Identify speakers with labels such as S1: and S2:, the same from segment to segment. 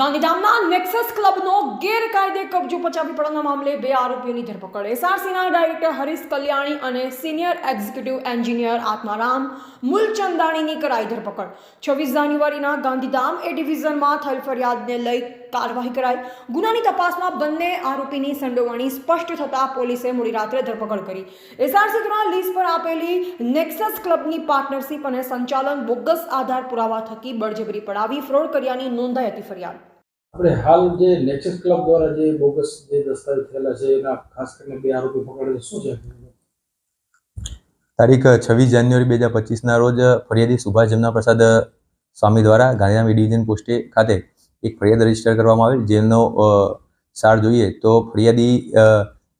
S1: ગાંધીધામના નેક્સસ ક્લબનો ગેરકાયદે કબજો પચાવી પડવાના મામલે બે આરોપીઓની ધરપકડ. એસઆરસીના ડાયરેક્ટર હરીશ કલ્યાણી અને સિનિયર એક્ઝિક્યુટિવ એન્જિનિયર આત્મારામ મૂલચંદાણીની કરાઈ ધરપકડ. છવ્વીસ જાન્યુઆરીના ગાંધીધામ એ ડિવિઝનમાં થયેલ ફરિયાદને લઈ કાર્યવાહી કરાઈ. ગુનાની તપાસમાં બંને આરોપીની સંડોવણી સ્પષ્ટ થતાં પોલીસે મોડી રાત્રે ધરપકડ કરી. એસઆરસી દ્વારા લીઝ પર આપેલી નેક્સસ ક્લબની પાર્ટનરશિપ અને સંચાલન બોગસ આધાર પુરાવા થકી બળજબરી પડાવી ફ્રોડ કર્યાની નોંધાઈ હતી ફરિયાદ.
S2: આપણે હાલ જે નેચર ક્લબ દ્વારા જે બોગસ જે દસ્તાવેજ થયેલા છે, એના ખાસ કરીને બે આરોપી પકડે શું છે?
S3: તારીખ છવ્વીસ જાન્યુઆરી બે હજાર પચીસના રોજ ફરિયાદી સુભાષ જમના પ્રસાદ સ્વામી દ્વારા ગાંધીધામ ડિવિઝન પોસ્ટે ખાતે એક ફરિયાદ રજિસ્ટર કરવામાં આવેલ. જેનો સાર જોઈએ તો ફરિયાદી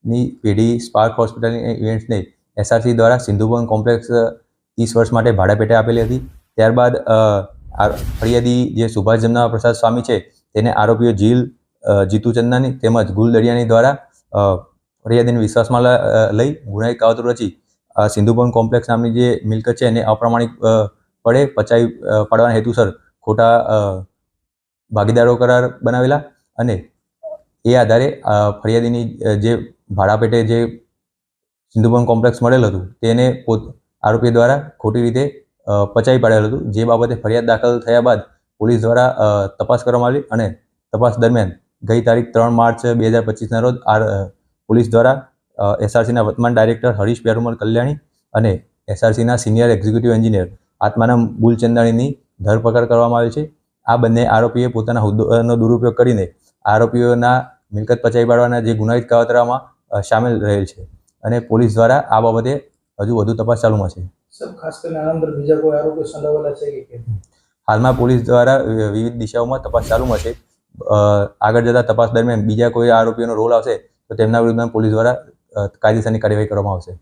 S3: ની પેઢી સ્પાર્ક હોસ્પિટલની ઇવેન્ટ્સને એસઆરસી દ્વારા સિંધુભવન કોમ્પ્લેક્સ ત્રીસ વર્ષ માટે ભાડા પેટે આપેલી હતી. ત્યારબાદ ફરિયાદી જે સુભાષ જમના પ્રસાદ સ્વામી છે તેને આરોપીઓ જીલ જીતુ ચંદાની તેમજ ગુલ દરિયાની દ્વારા ફરિયાદીને વિશ્વાસમાં લઈ ગુનાહિત કાવતરું રચી સિંધુભવન કોમ્પ્લેક્સ નામની જે મિલકત છે એને અપ્રમાણિક પડે પચાવી પાડવાના હેતુસર ખોટા ભાગીદારો કરાર બનાવેલા અને એ આધારે ફરિયાદીની જે ભાડા પેટે જે સિંધુભવન કોમ્પ્લેક્સ મળેલ હતું તેને પોત, આરોપી દ્વારા ખોટી રીતે પચાવી પાડેલું હતું. જે બાબતે ફરિયાદ દાખલ થયા બાદ પોલીસ દ્વારા તપાસ કરવામાં આવી અને તપાસ દરમિયાન ગઈ તારીખ ત્રણ માર્ચ બે હજાર પચીસના રોજ આ પોલીસ દ્વારા એસઆરસીના વર્તમાન ડાયરેક્ટર હરીશ પેરુમલ કલ્યાણી અને એસઆરસીના સિનિયર એક્ઝિક્યુટિવ એન્જિનિયર આત્માના બુલચંદાણીની ધરપકડ કરવામાં આવી છે. આ બંને આરોપીએ પોતાના હોદ્દાનો દુરુપયોગ કરીને આરોપીઓના મિલકત પચાવી પાડવાના જે ગુનાહિત કાવતરામાં સામેલ રહેલ છે અને પોલીસ દ્વારા આ બાબતે હજુ વધુ તપાસ ચાલુમાં છે.
S2: ખાસ કરીને આના બીજા કોઈ આરોપીઓ સંડોવાયેલા છે કે
S3: હાલમાં પોલીસ દ્વારા વિવિધ દિશાઓમાં તપાસ ચાલુમાં છે આગળ જતા તપાસ દરમિયાન બીજા કોઈ આરોપીઓનો રોલ આવશે તો તેમના વિરુદ્ધમાં પોલીસ દ્વારા કાયદેસરની કાર્યવાહી કરવામાં આવશે.